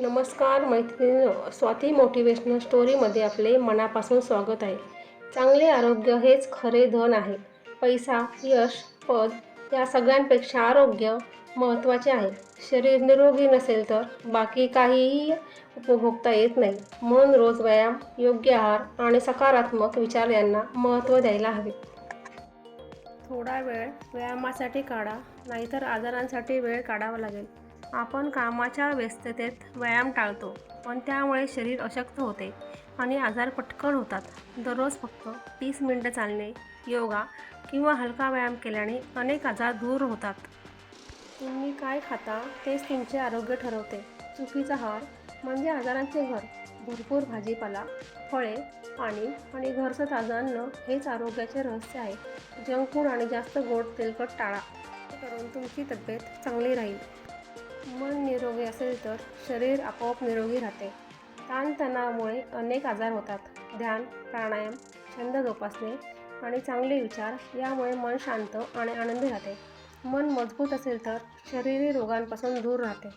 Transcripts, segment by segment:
नमस्कार मैत्रिणी स्वाती मोटिवेशनल स्टोरीमध्ये आपले मनापासून स्वागत आहे. चांगले आरोग्य हेच खरे धन आहे. पैसा यश पद या सगळ्यांपेक्षा आरोग्य महत्त्वाचे आहे. शरीर निरोगी नसेल तर बाकी काहीही उपभोगता येत नाही. म्हणून रोज व्यायाम योग्य आहार आणि सकारात्मक विचार यांना महत्त्व द्यायला हवे. थोडा वेळ व्यायामासाठी काढा नाहीतर आजारांसाठी वेळ काढावा लागेल. आपण कामाच्या व्यस्ततेत व्यायाम टाळतो पण त्यामुळे शरीर अशक्त होते आणि आजार पटकन होतात. दररोज फक्त तीस मिनटं चालणे योगा किंवा हलका व्यायाम केल्याने अनेक आजार दूर होतात. तुम्ही काय खाता तेच तुमचे आरोग्य ठरवते. चुकीचा आहार म्हणजे आजारांचे घर भरपूर भाजीपाला फळे पाणी आणि घरचं ताजं अन्न हेच आरोग्याचे रहस्य आहे. जंक फूड आणि जास्त गोड तेलकट टाळा करून तुमची तब्येत चांगली राहील. मन निरोगी असेल तर शरीर आपोआप निरोगी राहते. ताणतणावामुळे अनेक आजार होतात. ध्यान प्राणायाम छंद जोपासणे आणि चांगले विचार यामुळे मन शांत आणि आनंदी राहते. मन मजबूत असेल तर शरीरही रोगांपासून दूर राहते.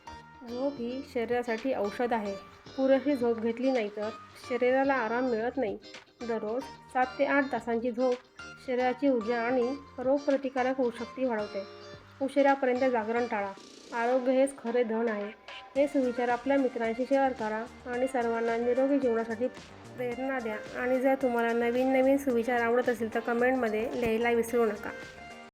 झोप ही शरीरासाठी औषध आहे. पुरेशी झोप घेतली नाही तर शरीराला आराम मिळत नाही. दररोज सात ते आठ तासांची झोप शरीराची ऊर्जा आणि रोगप्रतिकारक शक्ती वाढवते. उशिरापर्यंत जागरण टाळा. आरोग्य हेच खरे धन आहे. हे सुविचार आपल्या मित्रांशी शेअर करा आणि सर्वांना निरोगी जीवनासाठी प्रेरणा द्या. आणि जर तुम्हाला नवीन नवीन सुविचार आवडत असेल तर कमेंटमध्ये लिहायला विसरू नका.